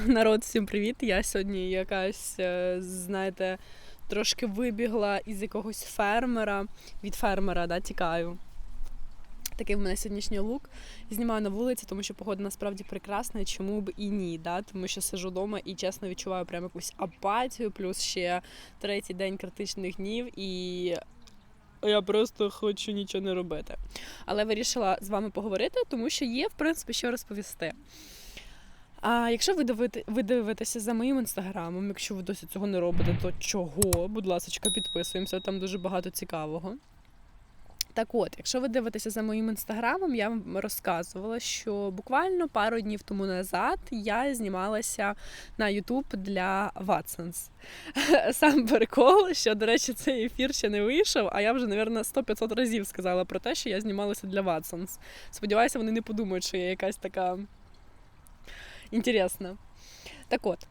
Народ, всім привіт! Я сьогодні якась, е, знаєте, трошки вибігла із якогось фермера. Від фермера да, тікаю. Такий в мене сьогоднішній лук. Знімаю на вулиці, тому що погода насправді прекрасна, чому б і ні. Да? Тому що сижу вдома і чесно відчуваю прямо якусь апатію, плюс ще третій день критичних днів і. Я просто хочу нічого не робити. Але вирішила з вами поговорити, тому що є, в принципі, що розповісти. А якщо ви дивите, ви дивитеся за моїм інстаграмом, якщо ви досі цього не робите, то чого? Будь ласка, підписуємося, там дуже багато цікавого. Так от, якщо ви дивитеся за моїм інстаграмом, я вам розказувала, що буквально пару днів тому назад я знімалася на Ютуб для Watsons. Сам прикол, що, до речі, цей ефір ще не вийшов, а я вже, мабуть, 100-500 разів сказала про те, що я знімалася для Watsons. Сподіваюся, вони не подумають, що я якась така інтересна. Так от.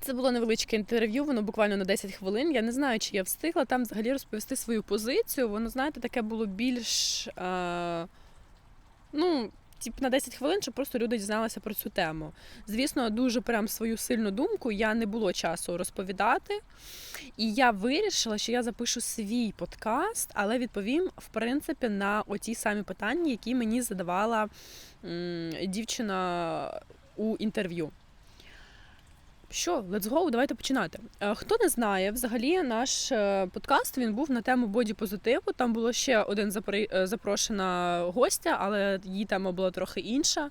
Це було невеличке інтерв'ю, воно буквально на 10 хвилин. Я не знаю, чи я встигла там взагалі розповісти свою позицію. Воно, знаєте, таке було більш. Ну, тип на 10 хвилин, щоб просто люди дізналися про цю тему. Звісно, дуже прям свою сильну думку я не було часу розповідати. І я вирішила, що я запишу свій подкаст, але відповім, в принципі, на оті самі питання, які мені задавала м, дівчина у інтерв'ю. Що, let's go, давайте починати. Е, хто не знає, взагалі наш е, подкаст він був на тему боді-позитиву. Там було ще один е, запрошена гостя, але її тема була трохи інша.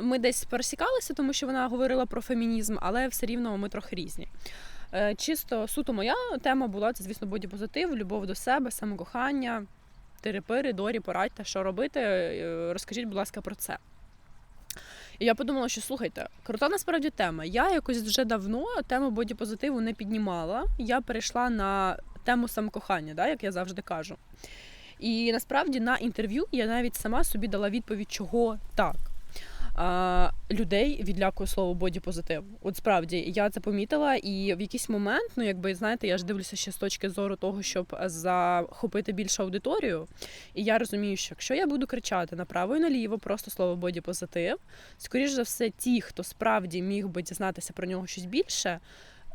Ми десь пересікалися, тому що вона говорила про фемінізм, але все рівно ми трохи різні. Чисто суто моя тема була це, звісно, боді-позитив, любов до себе, самокохання, терепири, дорі, порадьте, що робити. Розкажіть, будь ласка, про це. І я подумала, що слухайте, крута насправді тема. Я якось вже давно тему бодіпозитиву не піднімала. Я перейшла на тему самокохання, да, як я завжди кажу. І насправді на інтерв'ю я навіть сама собі дала відповідь, чого так а, людей відлякує слово бодіпозитив. От справді я це помітила, і в якийсь момент, ну якби знаєте, я ж дивлюся ще з точки зору того, щоб захопити більшу аудиторію. І я розумію, що якщо я буду кричати направо і наліво, просто слово бодіпозитив, скоріш за все, ті, хто справді міг би дізнатися про нього щось більше,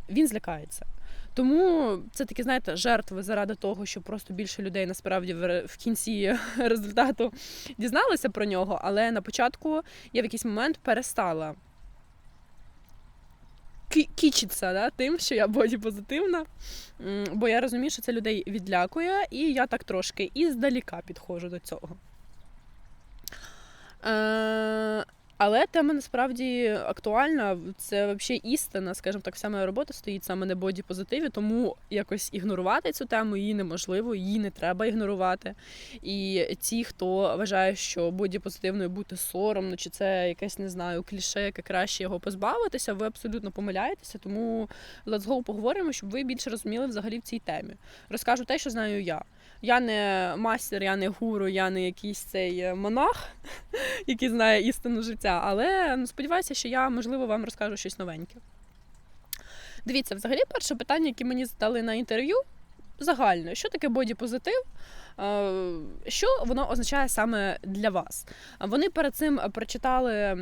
він злякається. Тому це такі, знаєте, жертви заради того, щоб просто більше людей насправді в кінці результату дізналися про нього. Але на початку я в якийсь момент перестала кічиться да, тим, що я боді позитивна, бо я розумію, що це людей відлякує, і я так трошки і підходжу до цього. Е, але тема насправді актуальна. Це взагалі істина, скажімо так, вся моя робота стоїть саме на боді позитиві, тому якось ігнорувати цю тему її неможливо, її не треба ігнорувати. І ті, хто вважає, що боді позитивною бути соромно, чи це якесь не знаю, кліше, яке краще його позбавитися, ви абсолютно помиляєтеся. Тому let's go поговоримо, щоб ви більше розуміли взагалі в цій темі. Розкажу те, що знаю я. Я не мастер, я не гуру, я не якийсь цей е, монах, який знає істину життя. Але ну, сподіваюся, що я, можливо, вам розкажу щось новеньке. Дивіться, взагалі, перше питання, яке мені задали на інтерв'ю, загально, що таке боді-позитив? Е, що воно означає саме для вас? Вони перед цим прочитали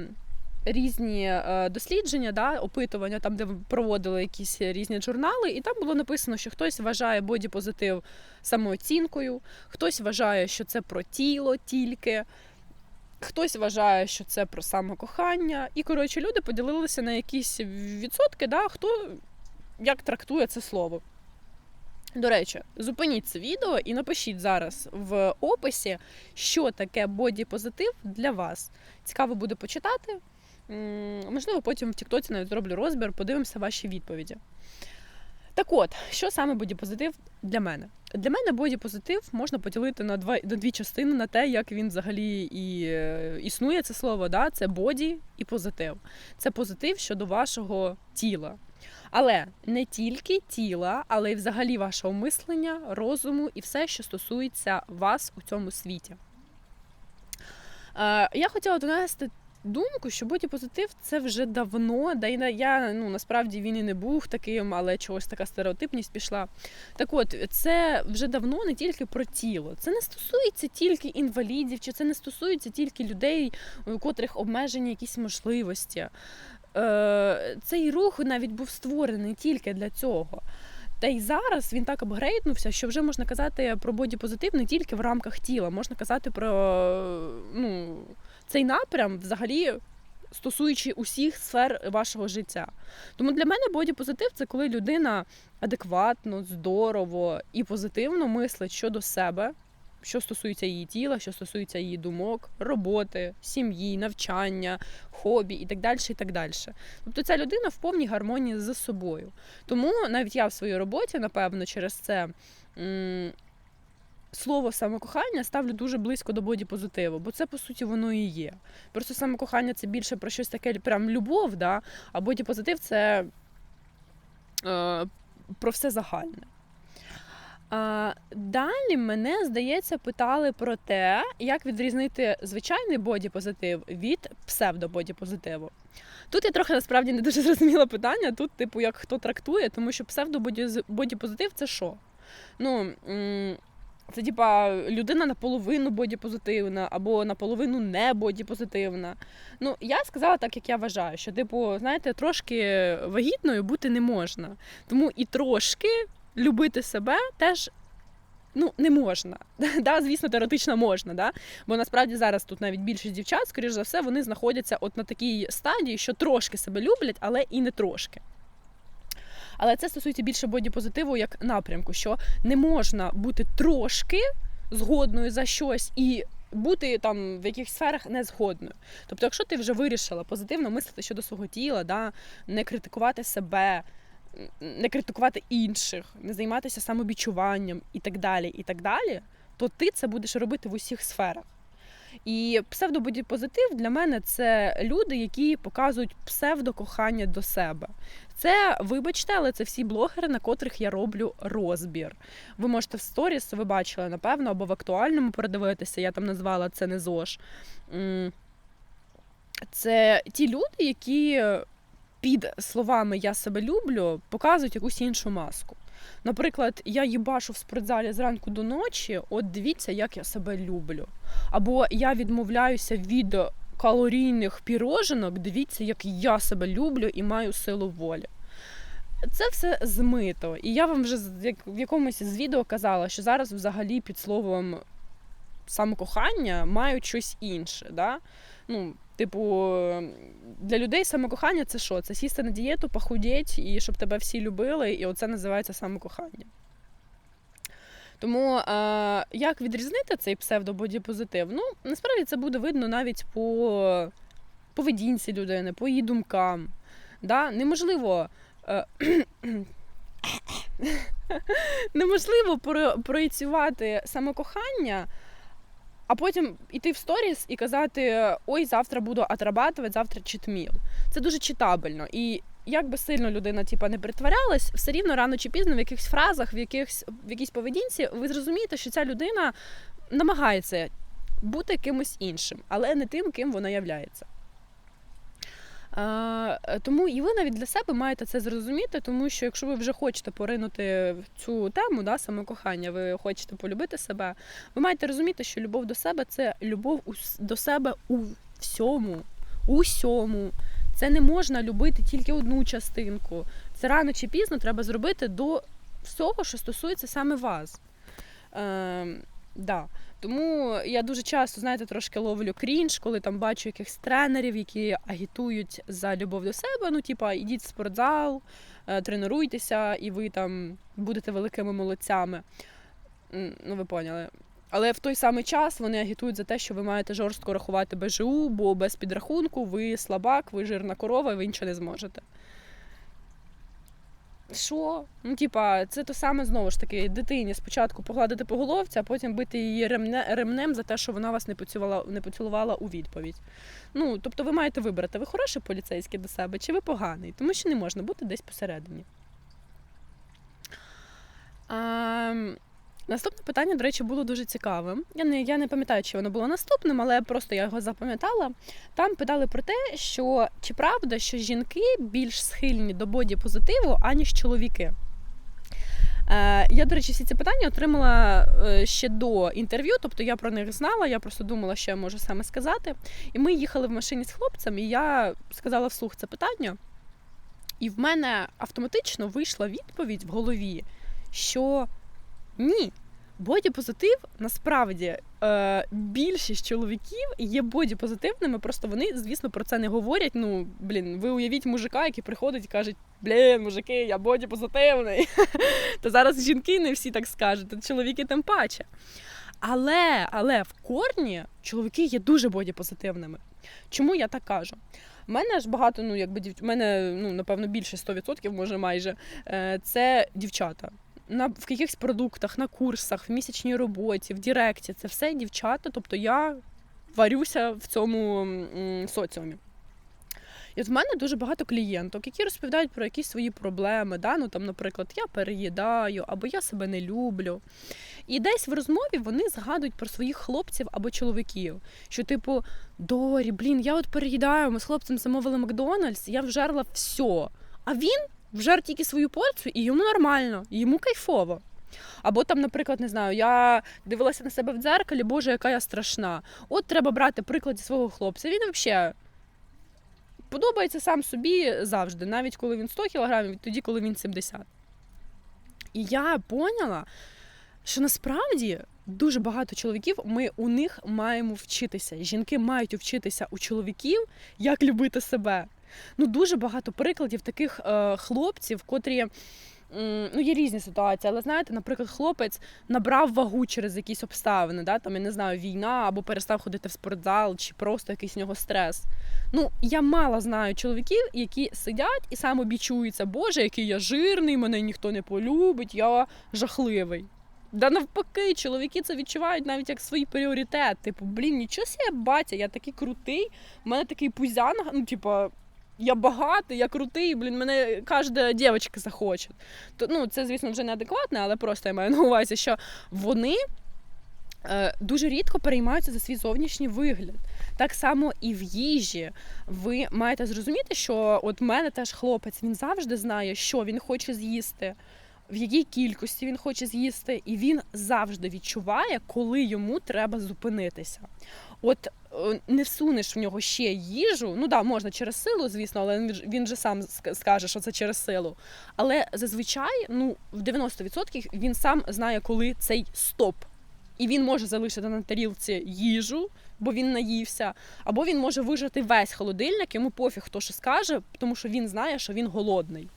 різні е, дослідження, да, опитування, там, де проводили якісь різні журнали, і там було написано, що хтось вважає бодіпозитив самооцінкою, хтось вважає, що це про тіло тільки. Хтось вважає, що це про самокохання. І, коротше, люди поділилися на якісь відсотки, да, хто як трактує це слово. До речі, зупиніть це відео і напишіть зараз в описі, що таке бодіпозитив для вас. Цікаво буде почитати. Можливо, потім в Тіктоці навіть зроблю розбір, подивимося ваші відповіді. Так от, що саме бодіпозитив для мене? Для мене бодіпозитив можна поділити на два на дві частини на те, як він взагалі і е, існує це слово. Да? Це боді і позитив. Це позитив щодо вашого тіла. Але не тільки тіла, але й взагалі вашого мислення, розуму і все, що стосується вас у цьому світі. Е, я хотіла донести думку, що бодіпозитив це вже давно, да і я ну насправді він і не був таким, але чогось така стереотипність пішла. Так от, це вже давно не тільки про тіло. Це не стосується тільки інвалідів, чи це не стосується тільки людей, у котрих обмежені якісь можливості. е, цей рух навіть був створений тільки для цього. Та й зараз він так апгрейднувся, що вже можна казати про бодіпозитив не тільки в рамках тіла, можна казати про ну, цей напрям взагалі стосуючи усіх сфер вашого життя. Тому для мене бодіпозитив це коли людина адекватно, здорово і позитивно мислить щодо себе, що стосується її тіла, що стосується її думок, роботи, сім'ї, навчання, хобі і так далі. і так далі. Тобто ця людина в повній гармонії з собою. Тому навіть я в своїй роботі, напевно, через це. Слово самокохання ставлю дуже близько до бодіпозитиву, бо це по суті воно і є. Просто самокохання це більше про щось таке, прям любов, да? а бодіпозитив це е, про все загальне. А, далі мене, здається, питали про те, як відрізнити звичайний бодіпозитив від псевдободіпозитиву. Тут я трохи насправді не дуже зрозуміла питання. Тут, типу, як хто трактує, тому що псевдободіпозитив це що? Ну, це типа людина наполовину бодіпозитивна або наполовину не бодіпозитивна. Ну, я сказала так, як я вважаю, що, типу, знаєте, трошки вагітною бути не можна. Тому і трошки любити себе теж. Ну, не можна. да, Звісно, теоретично можна, да? бо насправді зараз тут навіть більшість дівчат, скоріш за все, вони знаходяться от на такій стадії, що трошки себе люблять, але і не трошки. Але це стосується більше бодіпозитиву як напрямку, що не можна бути трошки згодною за щось і бути там в якихось сферах не згодною. Тобто, якщо ти вже вирішила позитивно мислити щодо свого тіла, да, не критикувати себе. Не критикувати інших, не займатися самобічуванням і так далі, і так далі, то ти це будеш робити в усіх сферах. І псевдободіпозитив для мене це люди, які показують псевдокохання до себе. Це, вибачте, але це всі блогери, на котрих я роблю розбір. Ви можете в сторіс, ви бачили, напевно, або в актуальному передивитися, я там назвала це не ЗОЖ. Це ті люди, які під словами Я себе люблю показують якусь іншу маску. Наприклад, я їбашу в спортзалі зранку до ночі, от дивіться, як я себе люблю. Або я відмовляюся від калорійних піроженок, дивіться, як я себе люблю і маю силу волі. Це все змито. І я вам вже в якомусь з відео казала, що зараз взагалі під словом самокохання мають щось інше. Да? Ну, Типу, для людей самокохання це що? Це сісти на дієту, похудеть, і щоб тебе всі любили, і оце називається самокохання. Тому а, як відрізнити цей псевдободіпозитив? Ну, насправді це буде видно навіть по поведінці людини, по її думкам. Да? Неможливо. Е, неможливо проєцювати самокохання а потім іти в сторіс і казати: Ой, завтра буду отрабатувати, завтра читміл. Це дуже читабельно. І як би сильно людина типа, не притворялась, все рівно рано чи пізно в якихось фразах, в якихось в якійсь поведінці, ви зрозумієте, що ця людина намагається бути кимось іншим, але не тим, ким вона являється. Тому і ви навіть для себе маєте це зрозуміти, тому що якщо ви вже хочете поринути в цю тему, да, самокохання, ви хочете полюбити себе, ви маєте розуміти, що любов до себе це любов до себе у всьому, усьому. Це не можна любити тільки одну частинку. Це рано чи пізно треба зробити до всього, що стосується саме вас. Да. Тому я дуже часто, знаєте, трошки ловлю крінж, коли там бачу якихось тренерів, які агітують за любов до себе. Ну, типа, ідіть в спортзал, е, тренуйтеся, і ви там будете великими молодцями. Ну, ви поняли. Але в той самий час вони агітують за те, що ви маєте жорстко рахувати БЖУ, бо без підрахунку ви слабак, ви жирна корова, ви нічого не зможете. Що? Ну, типа, це то саме знову ж таки дитині спочатку погладити по головці, а потім бити її ремне, ремнем за те, що вона вас не поцілувала, не поцілувала у відповідь. Ну, тобто ви маєте вибрати, ви хороший поліцейський до себе, чи ви поганий, тому що не можна бути десь посередині. А, Наступне питання, до речі, було дуже цікавим. Я не я не пам'ятаю, чи воно було наступним, але просто я його запам'ятала. Там питали про те, що чи правда, що жінки більш схильні до боді позитиву, аніж чоловіки. Е, Я, до речі, всі ці питання отримала е, ще до інтерв'ю, тобто я про них знала, я просто думала, що я можу саме сказати. І ми їхали в машині з хлопцем, і я сказала вслух це питання. І в мене автоматично вийшла відповідь в голові, що ні. Боді-позитив насправді е, більшість чоловіків є боді-позитивними, просто вони, звісно, про це не говорять. Ну, блін, ви уявіть мужика, який приходить і каже, блін, мужики, я боді-позитивний. То зараз жінки не всі так скажуть, то чоловіки тим паче. Але, але в корні чоловіки є дуже боді-позитивними. Чому я так кажу? У мене ж багато, ну якби дів... Мене, ну напевно, більше 100%, може майже е, це дівчата. На в якихось продуктах, на курсах, в місячній роботі, в Діректі. Це все дівчата. Тобто я варюся в цьому соціумі. І от в мене дуже багато клієнток, які розповідають про якісь свої проблеми. Да? Ну, там, наприклад, я переїдаю або я себе не люблю. І десь в розмові вони згадують про своїх хлопців або чоловіків. Що, типу, Дорі, блін, я от переїдаю, ми з хлопцем замовили Макдональдс, я вжерла все. А він вжер тільки свою порцію, і йому нормально, і йому кайфово. Або там, наприклад, не знаю, я дивилася на себе в дзеркалі, боже, яка я страшна. От треба брати приклад зі свого хлопця. Він взагалі подобається сам собі завжди, навіть коли він 100 кілограмів, тоді, коли він 70. І я поняла, що насправді дуже багато чоловіків ми у них маємо вчитися. Жінки мають вчитися у чоловіків, як любити себе. Ну, дуже багато прикладів таких е, хлопців, котрі. Ну, є різні ситуації, але знаєте, наприклад, хлопець набрав вагу через якісь обставини, да, там я не знаю, війна або перестав ходити в спортзал, чи просто якийсь у нього стрес. Ну, я мало знаю чоловіків, які сидять і самобічуються, Боже, який я жирний, мене ніхто не полюбить, я жахливий. Да навпаки, чоловіки це відчувають навіть як свій пріоритет. Типу, блін, нічого себе, батя, я такий крутий, у мене такий пузян, ну, типу, я багатий, я крутий, блін, мене кожна дівчинка захоче. То, ну, Це, звісно, вже неадекватне, але просто я маю на увазі, що вони е, дуже рідко переймаються за свій зовнішній вигляд. Так само і в їжі. Ви маєте зрозуміти, що от в мене теж хлопець, він завжди знає, що він хоче з'їсти. В якій кількості він хоче з'їсти, і він завжди відчуває, коли йому треба зупинитися. От не всунеш в нього ще їжу. Ну да, можна через силу, звісно, але він, же сам скаже, що це через силу. Але зазвичай, ну, в 90% він сам знає, коли цей стоп. І він може залишити на тарілці їжу, бо він наївся, або він може вижити весь холодильник, йому пофіг, хто що скаже, тому що він знає, що він голодний.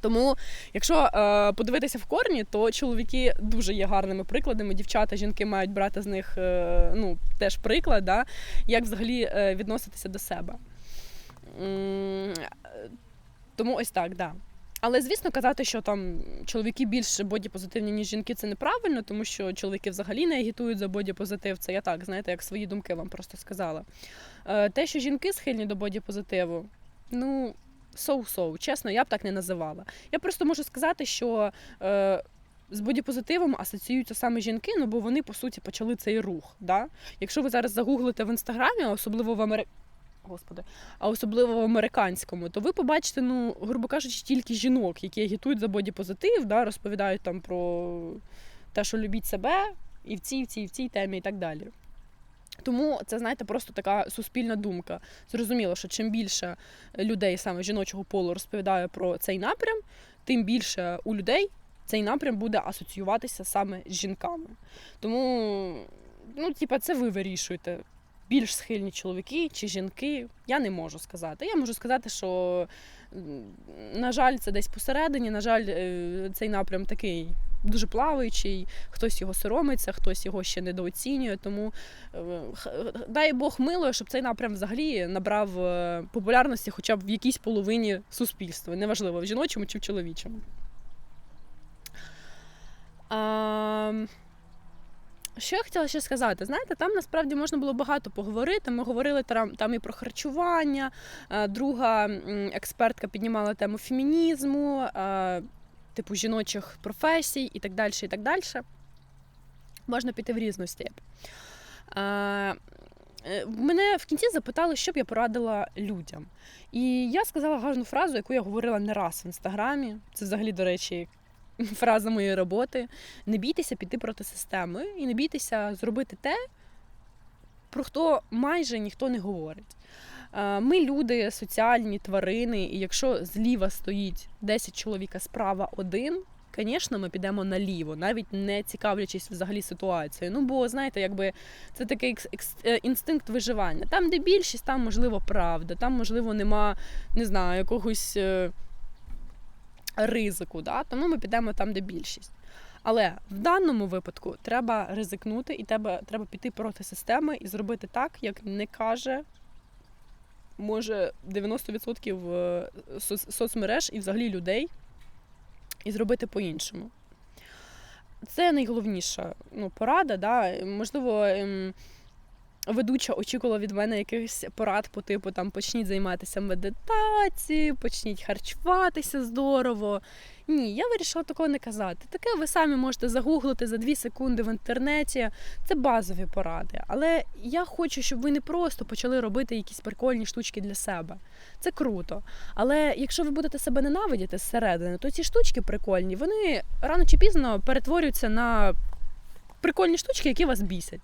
Тому, якщо е, подивитися в корні, то чоловіки дуже є гарними прикладами. Дівчата, жінки мають брати з них е, ну, теж приклад, да, як взагалі е, відноситися до себе. М тому ось так, да. Але звісно, казати, що там чоловіки більш бодіпозитивні, ніж жінки, це неправильно, тому що чоловіки взагалі не агітують за бодіпозитив. Це я так, знаєте, як свої думки вам просто сказала. Е, те, що жінки схильні до бодіпозитиву, ну соу-соу. Чесно, я б так не називала. Я просто можу сказати, що е, з бодіпозитивом асоціюються саме жінки, ну бо вони, по суті, почали цей рух. Да? Якщо ви зараз загуглите в інстаграмі, особливо в Америці. Господи, а особливо в американському, то ви побачите, ну, грубо кажучи, тільки жінок, які агітують за бодіпозитив, да, розповідають там про те, що любіть себе, і в цій, і в цій, і в цій темі, і так далі. Тому це, знаєте, просто така суспільна думка. Зрозуміло, що чим більше людей саме жіночого полу розповідає про цей напрям, тим більше у людей цей напрям буде асоціюватися саме з жінками. Тому, ну, типа, це ви вирішуєте. Більш схильні чоловіки чи жінки, я не можу сказати. Я можу сказати, що, на жаль, це десь посередині, на жаль, е, цей напрям такий дуже плаваючий, хтось його соромиться, хтось його ще недооцінює. Тому е, дай Бог мило, щоб цей напрям взагалі набрав е, популярності хоча б в якійсь половині суспільства, неважливо в жіночому чи в чоловічому. А... Що я хотіла ще сказати? Знаєте, там насправді можна було багато поговорити. Ми говорили там там і про харчування. Е, друга експертка піднімала тему фемінізму, типу жіночих професій і так далі. і так далі. Можна піти в різну степ. Е, мене в кінці запитали, що б я порадила людям. І я сказала гарну фразу, яку я говорила не раз в інстаграмі. Це взагалі, до речі, фраза моєї роботи. Не бійтеся піти проти системи і не бійтеся зробити те, про хто майже ніхто не говорить. Е, Ми люди, соціальні тварини, і якщо зліва стоїть 10 чоловік, а справа один, звісно, ми підемо наліво, навіть не цікавлячись взагалі ситуацією. Ну, бо знаєте, якби це такий е, інстинкт виживання. Там, де більшість, там можливо правда, там, можливо, нема, не знаю, якогось е, ризику. Да? Тому ми підемо там, де більшість. Але в даному випадку треба ризикнути і треба, треба піти проти системи і зробити так, як не каже. Може 90% е, соц- соцмереж і взагалі людей, і зробити по-іншому. Це найголовніша ну, порада. Да? Можливо, ем, ведуча очікувала від мене якихось порад по типу там почніть займатися медитацією, почніть харчуватися здорово. Ні, я вирішила такого не казати. Таке ви самі можете загуглити за 2 секунди в інтернеті. Це базові поради. Але я хочу, щоб ви не просто почали робити якісь прикольні штучки для себе. Це круто. Але якщо ви будете себе ненавидіти зсередини, то ці штучки прикольні, вони рано чи пізно перетворюються на прикольні штучки, які вас бісять.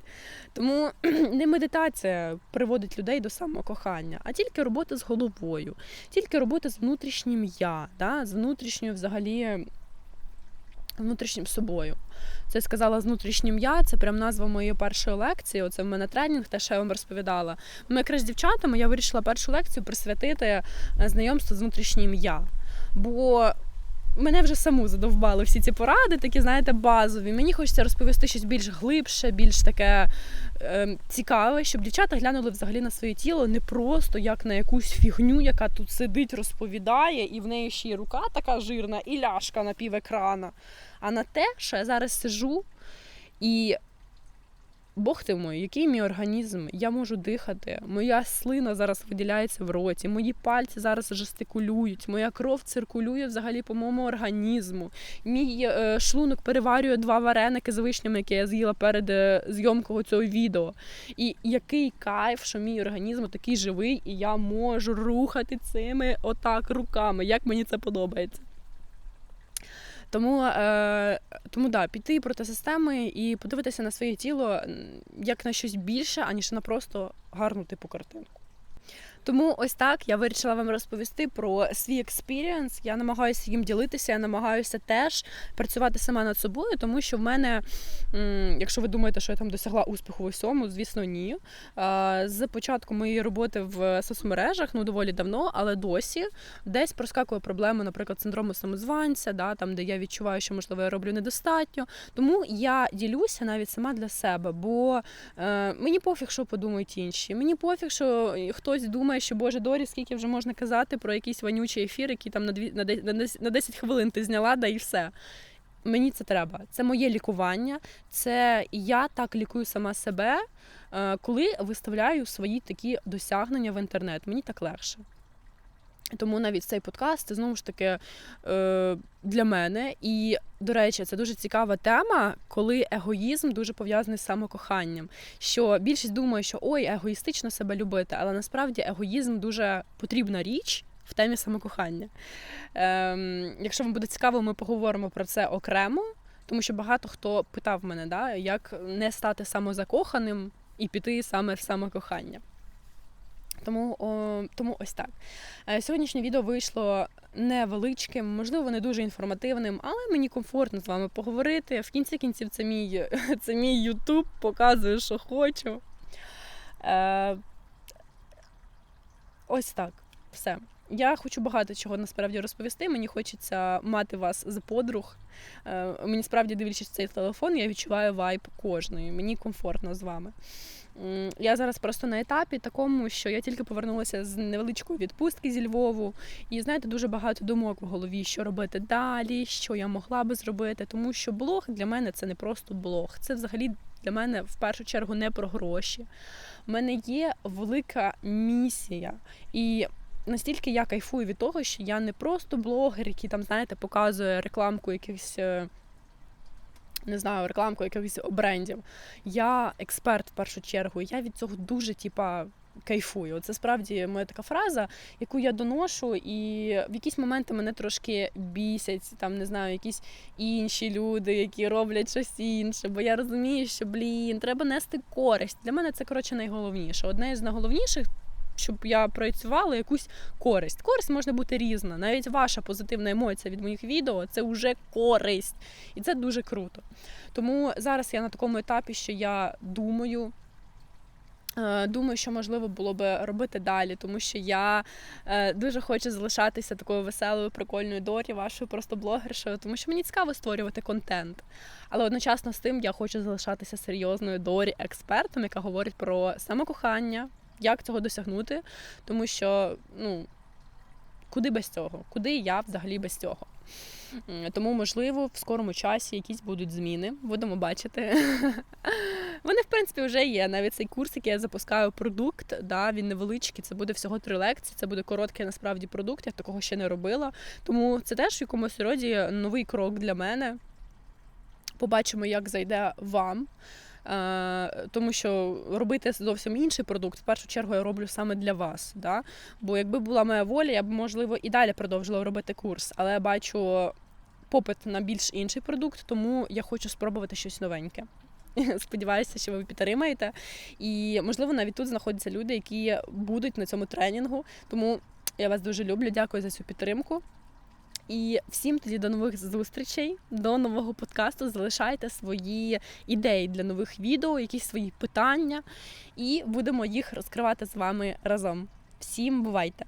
Тому не медитація приводить людей до самокохання, а тільки робота з головою, тільки робота з внутрішнім я, да? з внутрішньою взагалі. Внутрішнім собою. Це сказала з внутрішнім я, це прям назва моєї першої лекції. Оце в мене тренінг, те, що я вам розповідала. Ми якраз з дівчатами я вирішила першу лекцію присвятити е, знайомству з внутрішнім я. Бо мене вже саму задовбали всі ці поради, такі, знаєте, базові. Мені хочеться розповісти щось більш глибше, більш таке е, цікаве, щоб дівчата глянули взагалі на своє тіло не просто як на якусь фігню, яка тут сидить, розповідає, і в неї ще й рука така жирна, і ляшка на пів екрана. А на те, що я зараз сижу і. Бог ти мой, який мій організм, я можу дихати, моя слина зараз виділяється в роті, мої пальці зараз жестикулюють, моя кров циркулює взагалі по моєму організму. Мій е, шлунок переварює два вареники з вишнями, які я з'їла перед е, зйомкою цього відео. І який кайф, що мій організм такий живий, і я можу рухати цими отак руками. Як мені це подобається. Тому, е, тому да, піти проти системи і подивитися на своє тіло як на щось більше, аніж на просто гарну типу картинку. Тому ось так я вирішила вам розповісти про свій експірієнс. Я намагаюся їм ділитися, я намагаюся теж працювати сама над собою, тому що в мене, якщо ви думаєте, що я там досягла успіху в усьому, звісно, ні. Е, З початку моєї роботи в соцмережах, ну доволі давно, але досі десь проскакує проблема, наприклад, синдрому самозванця, да, там, де я відчуваю, що можливо я роблю недостатньо. Тому я ділюся навіть сама для себе, бо е, мені пофіг, що подумають інші. Мені пофіг, що хтось думає, що Боже Дорі, скільки вже можна казати про якийсь вонючий ефір, який там на дві на де- на 10 хвилин ти зняла, да і все. Мені це треба. Це моє лікування. Це я так лікую сама себе, е, коли виставляю свої такі досягнення в інтернет. Мені так легше. Тому навіть цей подкаст це знову ж таки е, для мене. І, до речі, це дуже цікава тема, коли егоїзм дуже пов'язаний з самокоханням. Що більшість думає, що ой, егоїстично себе любити, але насправді егоїзм дуже потрібна річ в темі самокохання. Ем, якщо вам буде цікаво, ми поговоримо про це окремо, тому що багато хто питав мене, да, як не стати самозакоханим і піти саме в самокохання. Тому, о, тому ось так. Е, Сьогоднішнє відео вийшло невеличким, можливо, не дуже інформативним, але мені комфортно з вами поговорити. В кінці кінців це мій, це мій Ютуб, показую, що хочу. Е, ось так. Все. Я хочу багато чого насправді розповісти. Мені хочеться мати вас за подруг. Е, мені справді дивлячись цей телефон, я відчуваю вайб кожної. Мені комфортно з вами. Я зараз просто на етапі такому, що я тільки повернулася з невеличкої відпустки зі Львову, і знаєте, дуже багато думок в голові, що робити далі, що я могла би зробити. Тому що блог для мене це не просто блог, це взагалі для мене в першу чергу не про гроші. У мене є велика місія, і настільки я кайфую від того, що я не просто блогер, який там, знаєте, показує рекламку якихось. Не знаю, рекламку якихось брендів. Я експерт в першу чергу. Я від цього дуже, типа, кайфую. Це справді моя така фраза, яку я доношу, і в якісь моменти мене трошки бісять, там не знаю, якісь інші люди, які роблять щось інше. Бо я розумію, що блін, треба нести користь. Для мене це коротше найголовніше. Одне з найголовніших. Щоб я працювала якусь користь. Користь може бути різна. Навіть ваша позитивна емоція від моїх відео це вже користь, і це дуже круто. Тому зараз я на такому етапі, що я думаю. Е, Думаю, що можливо було би робити далі, тому що я е, дуже хочу залишатися такою веселою, прикольною дорі, вашою просто блогершою, тому що мені цікаво створювати контент. Але одночасно з тим я хочу залишатися серйозною дорі експертом, яка говорить про самокохання, як цього досягнути, тому що ну куди без цього? Куди я взагалі без цього? Тому, можливо, в скорому часі якісь будуть зміни, будемо бачити. Вони, в принципі, вже є. Навіть цей курс, який я запускаю, продукт, да, він невеличкий, це буде всього три лекції, це буде короткий насправді продукт, я такого ще не робила. Тому це теж в якомусь роді новий крок для мене. Побачимо, як зайде вам. Е, тому що робити зовсім інший продукт, в першу чергу я роблю саме для вас. Да? Бо якби була моя воля, я б, можливо, і далі продовжила робити курс, але я бачу попит на більш інший продукт, тому я хочу спробувати щось новеньке. Сподіваюся, що ви підтримаєте. І можливо, навіть тут знаходяться люди, які будуть на цьому тренінгу. Тому я вас дуже люблю. Дякую за цю підтримку. І всім тоді до нових зустрічей, до нового подкасту. Залишайте свої ідеї для нових відео, якісь свої питання, і будемо їх розкривати з вами разом. Всім бувайте!